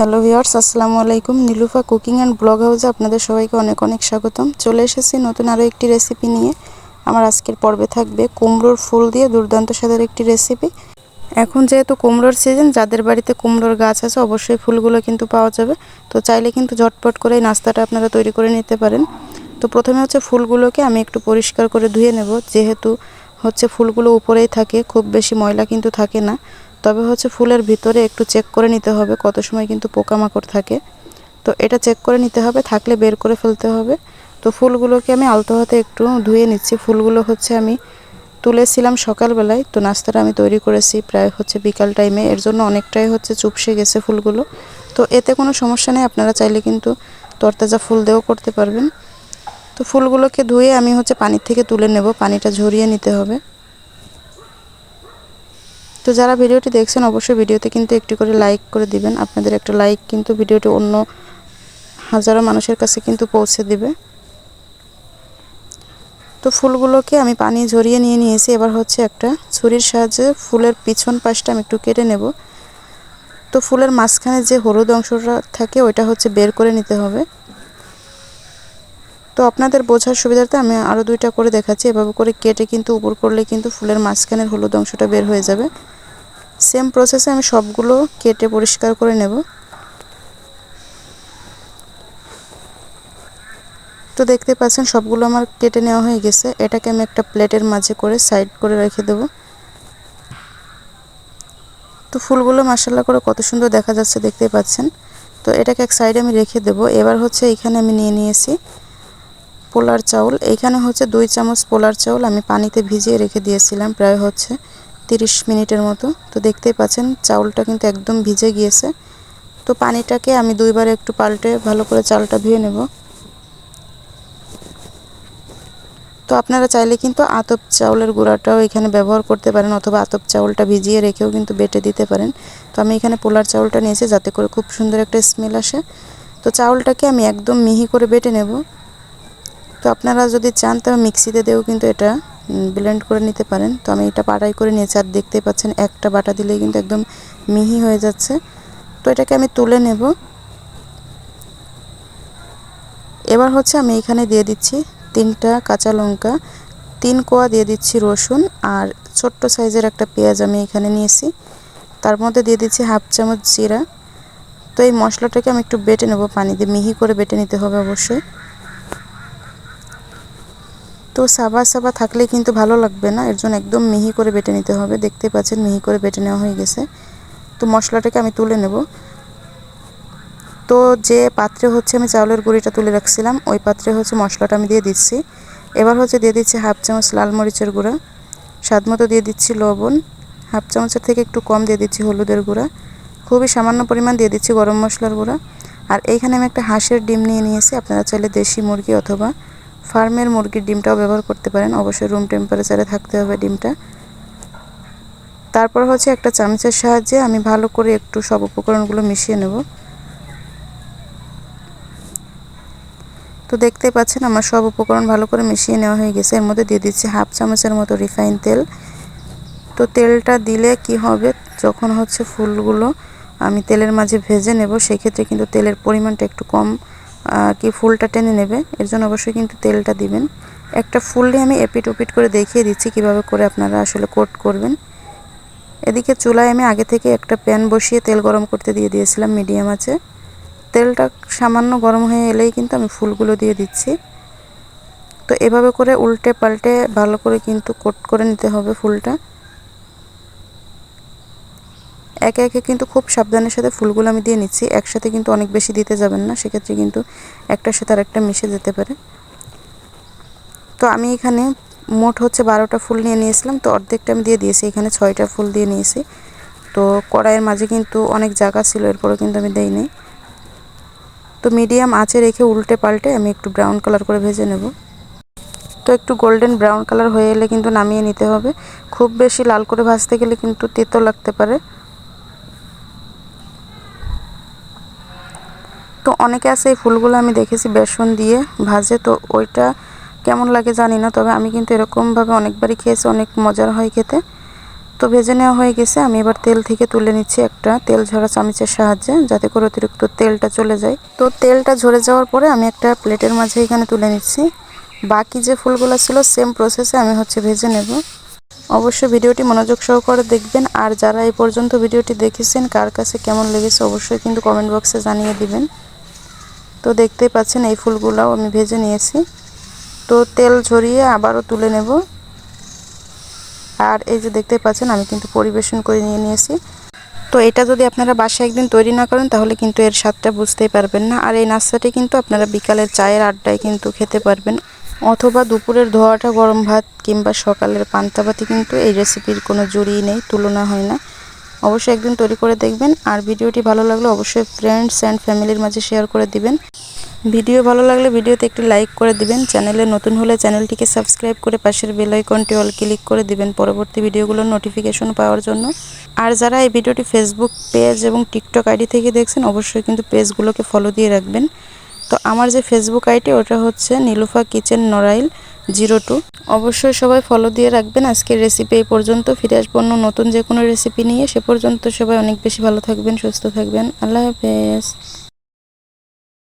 Hello viewers আসসালামু আলাইকুম। Nilufa cooking and blog হাউসে আপনাদের সবাইকে অনেক অনেক স্বাগতম। চলে এসেছি নতুন আরও একটি রেসিপি নিয়ে। আমার আজকের পর্বে থাকবে কুমড়োর ফুল দিয়ে দুর্দান্ত স্বাদের একটি রেসিপি। এখন যেহেতু কুমড়োর সিজন যাদের বাড়িতে কুমড়োর গাছ আছে, অবশ্যই ফুলগুলো কিন্তু পাওয়া যাবে। তো চাইলে কিন্তু ঝটপট করে এই নাস্তাটা আপনারা তৈরি করে নিতে পারেন। তো প্রথমে হচ্ছে ফুলগুলোকে আমি একটু পরিষ্কার করে ধুয়ে নেব। যেহেতু হচ্ছে ফুলগুলো উপরেই থাকে, খুব বেশি ময়লা কিন্তু থাকে না। তবে হচ্ছে ফুলের ভিতরে একটু চেক করে নিতে হবে, কত সময় কিন্তু পোকামাকড় থাকে। তো এটা চেক করে নিতে হবে, থাকলে বের করে ফেলতে হবে। তো ফুলগুলোকে আমি আলতো হাতে একটু ধুয়ে নিচ্ছি। ফুলগুলো হচ্ছে আমি তুলেছিলাম সকালবেলায়, তো নাস্তাটা আমি তৈরি করেছি প্রায় হচ্ছে বিকাল টাইমে এর জন্য অনেকটাই হচ্ছে চুপসে গেছে ফুলগুলো। তো এতে কোনো সমস্যা নেই, আপনারা চাইলে কিন্তু তরতাজা ফুল দিয়েও করতে পারবেন। তো ফুলগুলোকে ধুয়ে আমি হচ্ছে পানির থেকে তুলে নেব, পানিটা ঝরিয়ে নিতে হবে। তো যারা ভিডিওটি দেখছেন, অবশ্যই ভিডিওতে কিন্তু একটি করে লাইক করে দিবেন। আপনাদের একটা লাইক কিন্তু ভিডিওটি অন্য হাজারো মানুষের কাছে কিন্তু পৌঁছে দিবে। তো ফুলগুলোকে আমি পানি ঝরিয়ে নিয়ে নিয়েছি। এবার হচ্ছে একটা ছুরির সাহায্যে ফুলের পিছন পাশটা আমি একটু কেটে নেব। তো ফুলের মাঝখানে যে হলুদ অংশটা থাকে, ওইটা হচ্ছে বের করে নিতে হবে। তো আপনাদের বোঝার সুবিধার্থে আমি আরও দুইটা করে দেখাচ্ছি। এভাবে করে কেটে কিন্তু উপর করলে কিন্তু ফুলের মাঝখানের হলুদ অংশটা বের হয়ে যাবে। সেম প্রসেসে আমি সবগুলো কেটে পরিষ্কার করে নেব। তো দেখতে পাচ্ছেন, সবগুলো আমার কেটে নেওয়া হয়ে গেছে। এটাকে আমি একটা প্লেটের মাঝে করে সাইড করে রেখে দেব। তো ফুলগুলো মাসাল্লা করে কত সুন্দর দেখা যাচ্ছে, দেখতে পাচ্ছেন। তো এটাকে এক সাইডে আমি রেখে দেব। এবার হচ্ছে এখানে আমি নিয়ে নিয়েছি পোলার চাউল। এইখানে হচ্ছে দুই চামচ পোলার চাউল আমি পানিতে ভিজিয়ে রেখে দিয়েছিলাম, প্রায় হচ্ছে। তিরিশ মিনিটের মতো। তো দেখতেই পাচ্ছেন, চাউলটা কিন্তু একদম ভিজে গিয়েছে। তো পানিটাকে আমি দুইবার একটু পাল্টে ভালো করে চালটা ধুয়ে নেব। তো আপনারা চাইলে কিন্তু আতপ চাউলের গুঁড়াটাও এখানে ব্যবহার করতে পারেন, অথবা আতপ চাউলটা ভিজিয়ে রেখেও কিন্তু বেটে দিতে পারেন। তো আমি এখানে পোলার চাউলটা নিয়েছি, যাতে করে খুব সুন্দর একটা স্মেল আসে। তো চাউলটাকে আমি একদম মিহি করে বেটে নেব। তো আপনারা যদি চান তবে মিক্সিতে দিয়েও কিন্তু এটা ব্লেন্ড করে নিতে পারেন। তো আমি এটা পাড়াই করে নিয়েছি আর দেখতেই পাচ্ছেন একটা বাটা দিলেই কিন্তু একদম মিহি হয়ে যাচ্ছে। তো এটাকে আমি তুলে নেব। এবার হচ্ছে আমি এখানে দিয়ে দিচ্ছি তিনটা কাঁচা লঙ্কা, তিন কোয়া দিয়ে দিচ্ছি রসুন আর ছোট্ট সাইজের একটা পেঁয়াজ আমি এখানে নিয়েছি। তার মধ্যে দিয়ে দিচ্ছি হাফ চামচ জিরা। তো এই মশলাটাকে আমি একটু বেটে নেব পানি দিয়ে মিহি করে বেটে নিতে হবে অবশ্যই। তো সাবা সাবা থাকলে কিন্তু ভালো লাগবে না। এর জন্য একদম মিহি করে বেটে নিতে হবে। দেখতে পাচ্ছেন মিহি করে বেটে নেওয়া হয়ে গেছে। তো মশলাটাকে আমি তুলে নেব। তো যে পাত্রে হচ্ছে আমি চাউলের গুঁড়িটা তুলে রাখছিলাম, ওই পাত্রে হচ্ছে মশলাটা আমি দিয়ে দিচ্ছি। এবার হচ্ছে দিয়ে দিচ্ছি হাফ চামচ লাল মরিচের গুঁড়া। স্বাদ মতো দিয়ে দিচ্ছি লবণ। হাফ চামচের থেকে একটু কম দিয়ে দিচ্ছি হলুদের গুঁড়া। খুবই সামান্য পরিমাণ দিয়ে দিচ্ছি গরম মশলার গুঁড়া। আর এইখানে আমি একটা হাঁসের ডিম নিয়ে নিয়েছি। আপনারা চাইলে দেশি মুরগি অথবা ফার্মের মুরগির ডিমটাও ব্যবহার করতে পারেন। অবশ্যই রুম টেম্পারেচারে থাকতে হবে ডিমটা। তারপর হচ্ছে একটা চামচের সাহায্যে আমি ভালো করে একটু সব উপকরণগুলো মিশিয়ে নেব। তো দেখতেই পাচ্ছেন আমার সব উপকরণ ভালো করে মিশিয়ে নেওয়া হয়ে গেছে। এর মধ্যে দিয়ে দিচ্ছি হাফ চামচের মতো রিফাইন তেল। তো তেলটা দিলে কি হবে? যখন হচ্ছে ফুলগুলো আমি তেলের মাঝে ভেজে নেব, সেক্ষেত্রে কিন্তু তেলের পরিমাণটা একটু কম কি ফুলটা টেনে নেবে? এর জন্য অবশ্যই কিন্তু তেলটা দিবেন। একটা ফুললে আমি এপিট ওপিট করে দেখিয়ে দিচ্ছি কীভাবে করে আপনারা আসলে কোট করবেন। এদিকে চুলায় আমি আগে থেকে একটা প্যান বসিয়ে তেল গরম করতে দিয়ে দিয়েছিলাম মিডিয়াম আছে তেলটা সামান্য গরম হয়ে এলেই কিন্তু আমি ফুলগুলো দিয়ে দিচ্ছি। তো এভাবে করে উল্টে পাল্টে ভালো করে কিন্তু কোট করে নিতে হবে ফুলটা। একে একে কিন্তু খুব সাবধানের সাথে ফুলগুলো আমি দিয়ে নিচ্ছি। একসাথে কিন্তু অনেক বেশি দিতে যাবেন না, সেক্ষেত্রে কিন্তু একটার সাথে আর একটা মিশে যেতে পারে। তো আমি এখানে মোট হচ্ছে বারোটা ফুল নিয়ে নিয়েছিলাম, তো অর্ধেকটা আমি দিয়ে দিয়েছি। এখানে ছয়টা ফুল দিয়ে নিয়েছি। তো কড়াইয়ের মাঝে কিন্তু অনেক জায়গা ছিল, এরপরেও কিন্তু আমি দেইনি। তো মিডিয়াম আঁচে রেখে উল্টে পাল্টে আমি একটু ব্রাউন কালার করে ভেজে নেব। তো একটু গোল্ডেন ব্রাউন কালার হয়ে এলে কিন্তু নামিয়ে নিতে হবে। খুব বেশি লাল করে ভাজতে গেলে কিন্তু তেতো লাগতে পারে। তো অনেকে আছে এই ফুলগুলো আমি দেখেছি বেসন দিয়ে ভাজে, তো ওইটা কেমন লাগে জানি না, তবে আমি কিন্তু এরকমভাবে অনেকবারই খেয়েছি, অনেক মজার হয় খেতে। তো ভেজে নেওয়া হয়ে গেছে, আমি এবার তেল থেকে তুলে নিচ্ছি একটা তেল ঝরা চামচের সাহায্যে, যাতে করে অতিরিক্ত তেলটা চলে যায়। তো তেলটা ঝরে যাওয়ার পরে আমি একটা প্লেটের মাঝে এখানে তুলে নিচ্ছি। বাকি যে ফুলগুলো ছিল সেম প্রসেসে আমি হচ্ছে ভেজে নেব। অবশ্যই ভিডিওটি মনোযোগ সহকারে দেখবেন, আর যারা এই পর্যন্ত ভিডিওটি দেখেছেন, কার কাছে কেমন লেগেছে অবশ্যই কিন্তু কমেন্ট বক্সে জানিয়ে দিবেন। তো দেখতেই পাচ্ছেন এই ফুলগুলাও আমি ভেজে নিয়েছি। তো তেল ঝরিয়ে আবারও তুলে নেব। আর এই যে দেখতে পাচ্ছেন, আমি কিন্তু পরিবেশন করে নিয়ে নিয়েছি। তো এটা যদি আপনারা বাসায় একদিন তৈরি না করেন, তাহলে কিন্তু এর স্বাদটা বুঝতেই পারবেন না। আর এই নাস্তাটি কিন্তু আপনারা বিকালের চায়ের আড্ডায় কিন্তু খেতে পারবেন। অথবা দুপুরের ধোয়াটা গরম ভাত কিংবা সকালের পান্তাবাতি কিন্তু এই রেসিপির কোনো জুড়িই নেই, তুলনা হয় না। অবশ্যই একদিন তৈরি করে দেখবেন। আর ভিডিওটি ভালো লাগলে অবশ্যই ফ্রেন্ডস অ্যান্ড ফ্যামিলির মাঝে শেয়ার করে দিবেন। ভিডিও ভালো লাগলে ভিডিওতে একটি লাইক করে দিবেন। চ্যানেলে নতুন হলে চ্যানেলটিকে সাবস্ক্রাইব করে পাশের বেল আইকনটি অল ক্লিক করে দিবেন পরবর্তী ভিডিওগুলোর নোটিফিকেশন পাওয়ার জন্য। আর যারা এই ভিডিওটি ফেসবুক পেজ এবং টিকটক আইডি থেকে দেখছেন, অবশ্যই কিন্তু পেজগুলোকে ফলো দিয়ে রাখবেন। তো আমার যে ফেসবুক আইডি ওটা হচ্ছে Nilufa kitchen Narail zero two অবশ্যই সবাই ফলো দিয়ে রাখবেন। আজকের রেসিপি এই পর্যন্ত। ফিরে আসব অন্য নতুন যে কোনো রেসিপি নিয়ে। সে পর্যন্ত সবাই অনেক বেশি ভালো থাকবেন, সুস্থ থাকবেন। আল্লাহ হাফেজ।